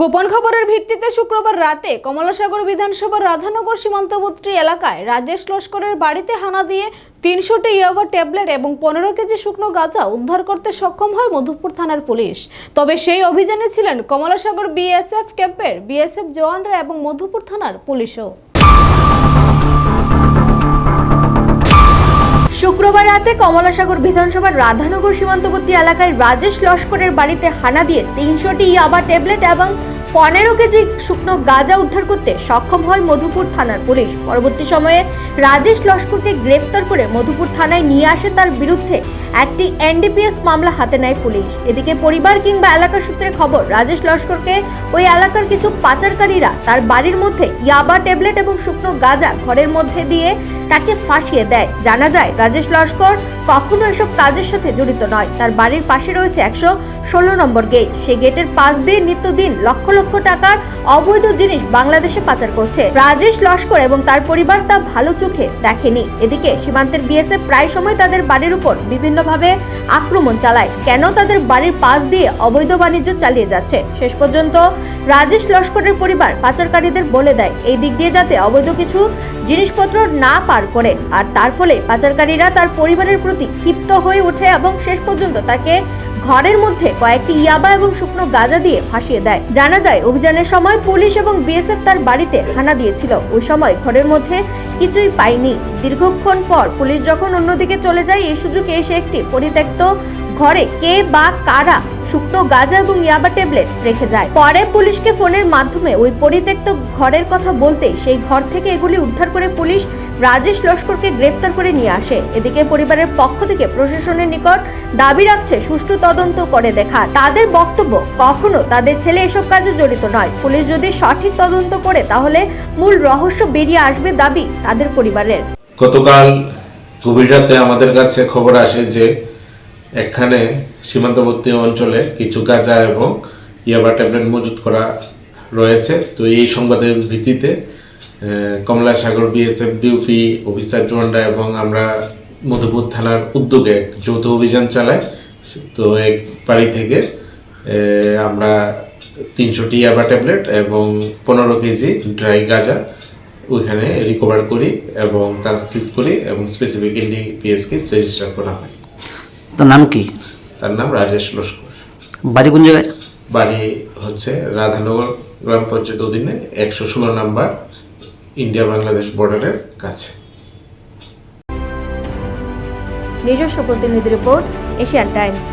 গোপন খবরের ভিত্তিতে শুক্রবার রাতে কমলাসাগর বিধানসভার রাধানগর সীমান্তবর্তী এলাকায় রাজেশ লস্করের বাড়িতে হানা দিয়ে তিনশোটি ইয়াবা ট্যাবলেট এবং পনেরো কেজি শুকনো গাঁজা উদ্ধার করতে সক্ষম হয় মধুপুর থানার পুলিশ। তবে সেই অভিযানে ছিলেন কমলাসাগর বিএসএফ ক্যাম্পের বিএসএফ জওয়ানরা এবং মধুপুর থানার পুলিশও। শুক্রবার রাতে কমলাসাগর বিধানসভার রাধানগর সীমান্তবর্তী এলাকায় রাজেশ লস্করের বাড়িতে হানা দিয়ে তিনশোটি ইয়াবা ট্যাবলেট এবং পনেরো কেজি শুকনো গাঁজা উদ্ধার করতে সক্ষম হয় মধুপুর থানার পুলিশ। পরবর্তী সময়ে রাজেশ লস্করকে গ্রেফতার করে মধুপুর থানায় নিয়ে আসে তার বিরুদ্ধে একটি এনডিপিএস মামলা হাতে নেয় পুলিশ। এদিকে পরিবার কিংবা এলাকার সূত্রে খবর, রাজেশ লস্করকে ওই এলাকার কিছু পাচারকারীরা তার বাড়ির মধ্যে ইয়াবা ট্যাবলেট এবং শুকনো গাঁজা ঘরের মধ্যে দিয়ে তাকে ফাঁসিয়ে দেয়। জানা যায়, রাজেশ লস্কর কখনো এসব কাজের সাথে জড়িত নয়। তার বাড়ির পাশে রয়েছে একশো ষোলো নম্বর গেট। সেই গেটের পাশ দিয়ে নিত্যদিন লক্ষ লক্ষ টাকার অবৈধ জিনিস বাংলাদেশে পাচার করছে। রাজেশ লস্কর এবং তার পরিবার তা ভালো চোখে দেখেনি। এদিকে সীমান্তের বিএসএফ প্রায় সময় তাদের বাড়ির উপর বিভিন্নভাবে আক্রমণ চালায়। কেন তাদের বাড়ির পাশ দিয়ে অবৈধ বাণিজ্য চালিয়ে যাচ্ছে? শেষ পর্যন্ত রাজেশ লস্করের পরিবার পাচারকারীদের বলে দেয়, এই দিক দিয়ে যাতে অবৈধ কিছু জিনিসপত্র না পার করে, আর তার ফলে পাচারকারীরা তার পরিবারের প্রতি ক্ষিপ্ত হয়ে ওঠে এবং শেষ পর্যন্ত তাকে ঘরের মধ্যে কয়েকটি ইয়াবা এবং শুকনো গাঁজা দিয়ে ফাঁসিয়ে দেয়। জানা যায়, অভিযানের সময় পুলিশ এবং বিএসএফ তার বাড়িতে হানা দিয়েছিল। ওই সময় ঘরের মধ্যে কিছুই পায়নি। দীর্ঘক্ষণ পর পুলিশ যখন অন্যদিকে চলে যায়, এই সুযোগে এসে একটি পরিত্যক্ত ঘরে কে বা কারা শুকনো গাঁজা এবং ইয়াবা ট্যাবলেট রেখে যায়। পরে পুলিশকে ফোনের মাধ্যমে ওই পরিত্যক্ত ঘরের কথা বলতে সেই ঘর থেকে এগুলি উদ্ধার করে পুলিশ রাজেশ লস্করকে গ্রেফতার করে নিয়ে আসে। এদিকে পরিবারের পক্ষ থেকে প্রশাসনের নিকট দাবি রাখছে, সুষ্ঠু তদন্ত করে দেখা। তাদের বক্তব্য, কখনো তাদের ছেলে এসব কাজে জড়িত নয়। পুলিশ যদি সঠিক তদন্ত করে, তাহলে মূল রহস্য বেরিয়ে আসবে দাবি তাদের পরিবারের। গতকাল গভীর রাতে আমাদের কাছে খবর আসে যে, এখানে সীমান্তবর্তী অঞ্চলে কিছু গাঁজা এবং ইয়াবা ট্যাবলেট মজুত করা রয়েছে। তো এই সংবাদের ভিত্তিতে কমলা সাগর বিএসএফ ডিউপি অফিসার জোয়ানরা এবং আমরা মধুপুর থানার উদ্যোগে এক যৌথ অভিযান চালাই। তো এক বাড়ি থেকে আমরা তিনশোটি ইয়াবা ট্যাবলেট এবং পনেরো কেজি ড্রাই গাঁজা ওইখানে রিকভার করি এবং তার সিজ করি এবং স্পেসিফিক এনডিপিএস কেস রেজিস্টার করা হয়। তার নাম কি? তার নাম রাজেশ লস্কর। বাড়ি কোন জায়গায়? বাড়ি হচ্ছে রাধানগর গ্রাম পঞ্চায়েত অধীনে একশো ষোলো নাম্বার ইন্ডিয়া বাংলাদেশ বর্ডারের কাছে। নিজস্ব প্রতিনিধি রিপোর্ট এশিয়ান টাইমস।